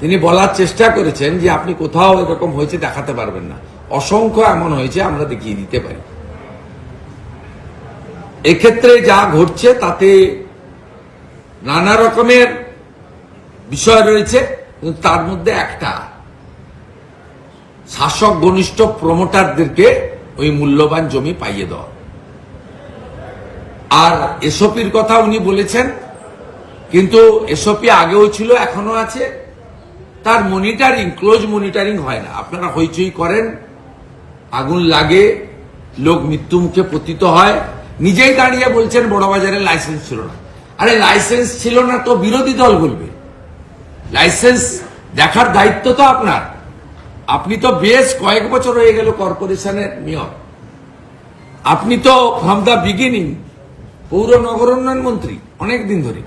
তিনি বলার চেষ্টা করেছেন যে আপনি কোথাও এরকম হয়েছে দেখাতে পারবেন না। অসংখ্য এমন হয়েছে, আমরা দেখিয়ে দিতে পারি। এক্ষেত্রে যা ঘটছে, তাতে নানা রকমের বিষয় রয়েছে, কিন্তু তার মধ্যে একটা। শাসক ঘনিষ্ঠ প্রমোটারদেরকে ওই মূল্যবান জমি পাইয়ে দেওয়া। আর এসওপির কথা উনি বলেছেন, কিন্তু এসওপি আগেও ছিল এখনও আছে। তার মনিটরিং ক্লোজ মনিটারিং হয় না। আপনারা হইচই করেন, আগুন লাগে, লোক মৃত্যু মুখে পতিত হয়। নিজেই দাঁড়িয়ে বলছেন বড়বাজারের লাইসেন্স ছিল না। আরে লাইসেন্স ছিল না তো বিরোধী দল বলবে। লাইসেন্স দেখার দায়িত্ব তো আপনার। আপনি তো বেশ কয়েক বছর হয়ে গেল কর্পোরেশনের মেয়র। আপনি তো ফ্রম দ্য বিগিনিং পৌর নগর উন্নয়ন মন্ত্রী, অনেক দিন ধরে।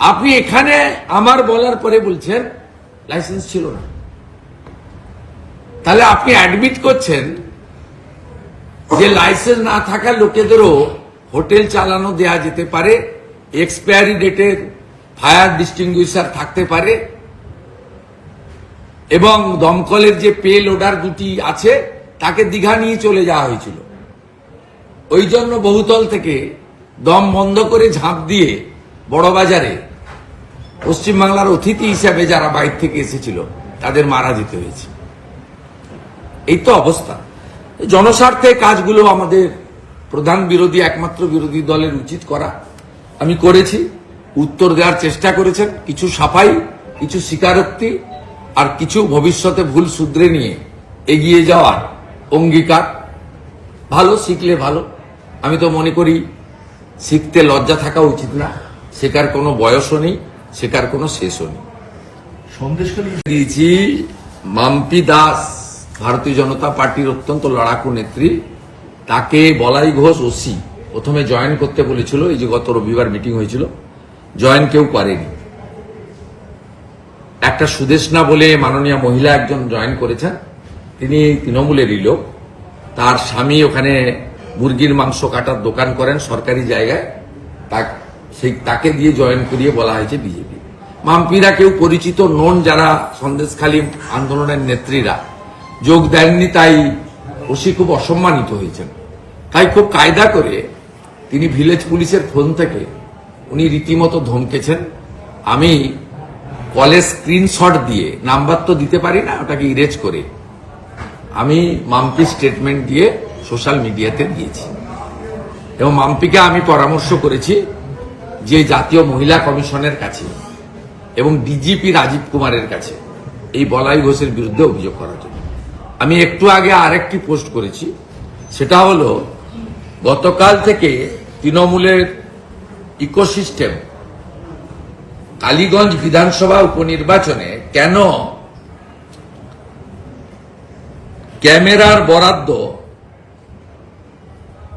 আপনি এখানে আমার বলার পরে বলছেন লাইসেন্স ছিল না। তাহলে আপনি অ্যাডমিট করছেন যে লাইসেন্স না থাকা লোকেদেরও হোটেল চালানো দেয়া যেতে পারে এক্সপায়ারি ডেটের ফায়ার ডিস্টিংগুইশার থাকতে পারে, এবং দমকলের যে পে লোডার দুটি আছে, তাকে দীঘা নিয়ে চলে যাওয়া হয়েছিল। ওই জন্য বহুতল থেকে দম বন্ধ করে ঝাঁপ দিয়ে বড়বাজারে পশ্চিমবাংলার অতিথি হিসাবে যারা বাইর থেকে এসেছিল, তাদের মারা যেতে হয়েছে। এই তো অবস্থা। জনস্বার্থে কাজগুলো আমাদের প্রধান বিরোধী, একমাত্র বিরোধী দলের উচিত করা। আমি করেছি, উত্তর দেওয়ার চেষ্টা করেছেন, কিছু সাফাই, কিছু স্বীকারোক্তি আর কিছু ভবিষ্যতে ভুল শুধরে নিয়ে এগিয়ে যাওয়ার অঙ্গীকার। ভালো, শিখলে ভালো। আমি তো মনে করি, শিখতে লজ্জা থাকা উচিত না, শেখার কোনো বয়সও নেই। শেখার কোনো শেষও নেই। দিয়েছি মাম্পি দাস ভারতীয় জনতা পার্টির অত্যন্ত লড়াকু নেত্রী তাকে বলাই ঘোষ ওসি। প্রথমে জয়েন করতে বলেছিল এই যে গত রবিবার মিটিং হয়েছিল জয়েন কেউ করেনি। একটা সুদেশনা বলে মাননীয় মহিলা একজন জয়েন করেছেন তিনি তৃণমূলেরই লোক। তার স্বামী ওখানে মুরগির মাংস কাটার দোকান করেন সরকারি জায়গায়। তা- সেই তাকে দিয়ে জয়েন করিয়ে বলা হয়েছে বিজেপি। মাম্পিরা কেউ পরিচিত নন যারা সন্দেশখালী আন্দোলনের নেত্রীরা। যোগ দেননি তাই ওসি খুব অসম্মানিত হয়েছেন। তাই খুব কায়দা করে তিনি ভিলেজ পুলিশের ফোন থেকে উনি রীতিমতো ধমকেছেন, আমি কলেজ স্ক্রিনশট দিয়ে নাম্বার তো দিতে পারি না, ওটাকে ইরেজ করে। আমি মাম্পি স্টেটমেন্ট দিয়ে সোশ্যাল মিডিয়াতে দিয়েছি। এবং মাম্পিকে আমি পরামর্শ করেছি যে জাতীয় মহিলা কমিশনের কাছে এবং ডিজিপি রাজীব কুমারের কাছে এই বলাই ঘোষের বিরুদ্ধে অভিযোগ করার জন্য। আমি একটু আগে আরেকটি পোস্ট করেছি, সেটা হলো গতকাল থেকে তৃণমূলের ইকোসিস্টেম কালীগঞ্জ বিধানসভা উপনির্বাচনে কেন ক্যামেরার বরাদ্দ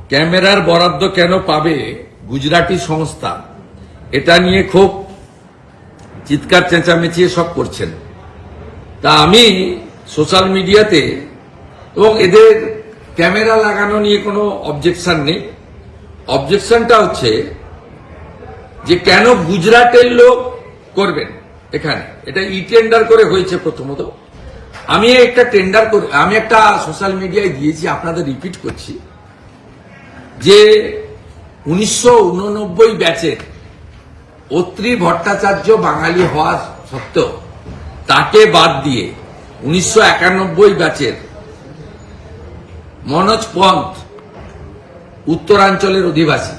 ক্যামেরার বরাদ্দ কেন পাবে গুজরাটি সংস্থা? এটা নিয়ে খুব চিৎকার চেঁচামেচি সব করছেন। তা আমি সোশ্যাল মিডিয়াতে এবং এদের ক্যামেরা লাগানো নিয়ে কোনো অবজেকশন নেই। অবজেকশনটা হচ্ছে যে কেন গুজরাটের লোক করবেন এখানে? এটা ই টেন্ডার করে হয়েছে প্রথমত। আমি একটা টেন্ডার করে, আমি একটা সোশ্যাল মিডিয়ায় দিয়েছি, আপনাদের রিপিট করছি, যে উনিশশো উননব্বই ব্যাচের অত্রি ভট্টাচার্য বাঙালি হওয়া সত্ত্বেও তাকে বাদ দিয়ে উনিশশো একানব্বই ব্যাচের মনোজ পন্থ উত্তরাঞ্চলের অধিবাসী,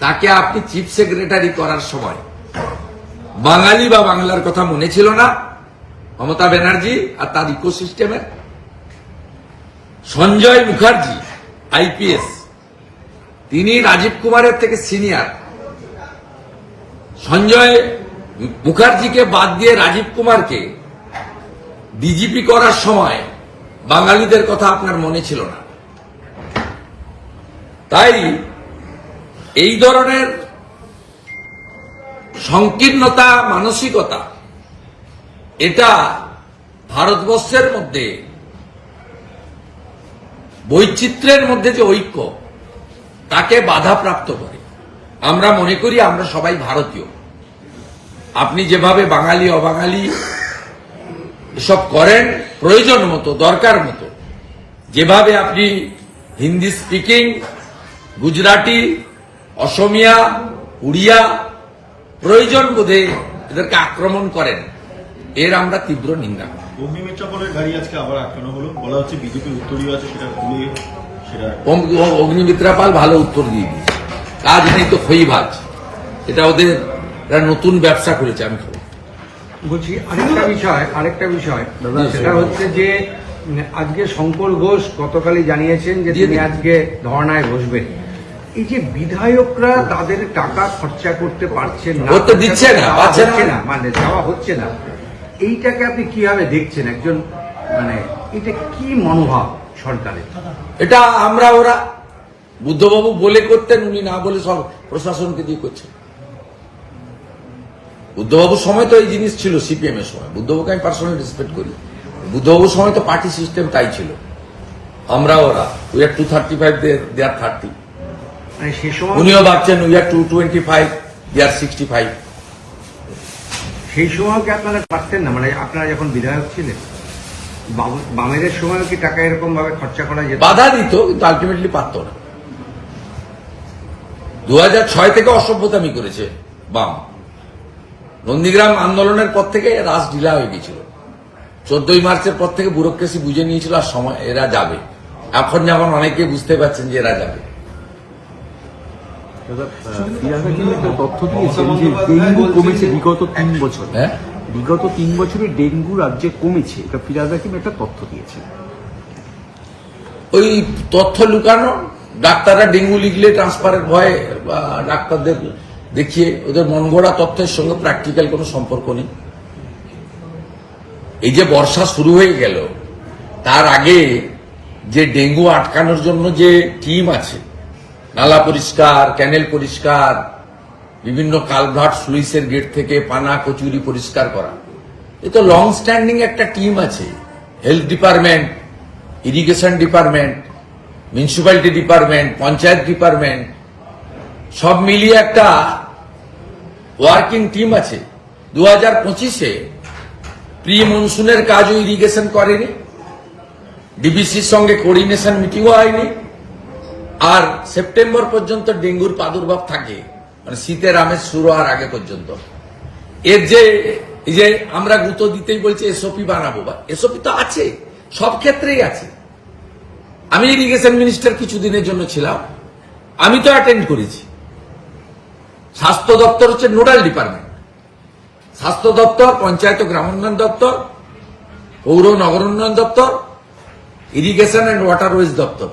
তাকে আপনি চিফ সেক্রেটারি করার সময় বাঙালি বা বাংলার কথা মনে ছিল না? মমতা ব্যানার্জি আর তার ইকোসিস্টেমের? সঞ্জয় মুখার্জি, আইপিএস। তিনি রাজীব কুমারের থেকে সিনিয়র। সঞ্জয় মুখার্জিকে বাদ দিয়ে রাজীব কুমারকে ডিজিপি করার সময় বাঙালিদের কথা আপনার মনে ছিল না। তাই এই ধরনের সংকীর্ণতা, মানসিকতা, এটা ভারতবর্ষের মধ্যে, বৈচিত্র্যের মধ্যে যে ঐক্য, তাকে বাধাপ্রাপ্ত করে। আমরা মনে করি আমরা সবাই ভারতীয়। আপনি যেভাবে বাঙালি অবাঙালি এসব করেন প্রয়োজন মতো দরকার মতো। যেভাবে আপনি হিন্দি স্পিকিং গুজরাটি অসমিয়া উড়িয়া প্রয়োজন বোধে এদেরকে আক্রমণ করেন এর আমরা তীব্র নিন্দা অগ্নিমিত্রাপলের গাড়ি আজকে আবার আটকানো হলো। বলা হচ্ছে বিজেপির উত্তরীয় আছে সেটা অগ্নিমিত্রা পাল ভালো উত্তর দিয়ে দিয়েছে। কাজ নেই তো খই ভাজ এটা ওদের একটা নতুন ব্যবসা করেছে আমি খবর বলছি আরেকটা বিষয় আরেকটা বিষয়। সেটা হচ্ছে যে আজকে শঙ্কর ঘোষ গতকালই জানিয়েছেন যে তিনি আজকে ধর্নায় বসবেন। এই যে বিধায়করা তাদের টাকা খরচা করতে পারছেন না দিচ্ছে না, পাচ্ছে না। মানে যাওয়া হচ্ছে না। এইটাকে আপনি কীভাবে দেখছেন? একজন মানে এটা কি মনোভাব সরকারের? এটা আমরা ওরা বুদ্ধবাবু বলে করতেন উনি না বলে সব প্রশাসনকে দিয়ে করছেন। বুদ্ধবাবুর সময় তো এই জিনিস ছিল সিপিএম এর সময়। বুদ্ধবাবুকে আমি পার্সোনালি রেসপেক্ট করি। বুদ্ধবাবুর সময় তো পার্টি সিস্টেম তাই ছিল। আমরা ওরা we are two thirty five they are thirty সময় উনিও ভাবছেন we are two twenty five they are sixty five সেই সময় কি আপনারা পারতেন না? মানে আপনারা যখন বিধায়ক ছিলেন বাম- বামেদের সময় কি টাকা এরকম ভাবে খরচা করা যেত? বাধা দিত কিন্তু আলটিমেটলি পারত না। দু ছয় থেকে অসভ্যতামি করেছে। বাম। নন্দীগ্রাম আন্দোলনের পর থেকে রাস ঢিলা হয়ে গেছিল। চোদ্দই মার্চের পর থেকে ব্যুরোক্রেসি বুঝে নিয়েছিল আর সময় এরা যাবে। এখন যেমন অনেকে বুঝতে পারছেন যে এরা যাবে। তথ্য দিয়েছেন যে ডেঙ্গু কমেছে বিগত তিন বছর। হ্যাঁ? বিগত তিন বছরে ডেঙ্গু রাজ্যে কমেছে। এটা ফিরাজ হাকিম একটা তথ্য দিয়েছেন। ওই তথ্য লুকানো ডাক্তাররা ডেঙ্গু লিখলে ট্রান্সফারের ভয়ে ডাক্তারদের দেখিয়ে ওদের মন গড়া তথ্যের সঙ্গে প্র্যাকটিক্যাল কোনো সম্পর্ক নেই। এই যে বর্ষা শুরু হয়ে গেল, তার আগে যে ডেঙ্গু আটকানোর জন্য যে টিম আছে, নালা পরিষ্কার ক্যানেল পরিষ্কার, বিভিন্ন কালভার্ট স্লুইসের গেট থেকে পানা কচুরি পরিষ্কার করা, এ তো লং স্ট্যান্ডিং একটা টিম আছে health department irrigation department municipality department panchayat department সব মিলিয়ে একটা ওয়ার্কিং টিম আছে। দু হাজার পঁচিশে প্রি মনসুনের কাজও ইরিগেশন করেনি। ডিবিসির সঙ্গে কোঅর্ডিনেশন মিটিংও হয়নি। আর সেপ্টেম্বর পর্যন্ত ডেঙ্গুর প্রাদুর্ভাব থাকে। মানে শীতের আমেজ শুরু হওয়ার আগে পর্যন্ত। এর যে, এই যে আমরা গুঁতো দিতেই বলছি এসওপি বানাবো বা এসওপি তো আছে। সব ক্ষেত্রেই আছে। আমি ইরিগেশন মিনিস্টার কিছুদিনের জন্য ছিলাম। আমি তো অ্যাটেন্ড করেছি। স্বাস্থ্য দপ্তর হচ্ছে নোডাল ডিপার্টমেন্ট। স্বাস্থ্য দপ্তর, পঞ্চায়েত ও গ্রামোন্নয়ন দপ্তর, পৌর নগর উন্নয়ন দপ্তর, ইরিগেশন অ্যান্ড ওয়াটার ওয়েজ দপ্তর।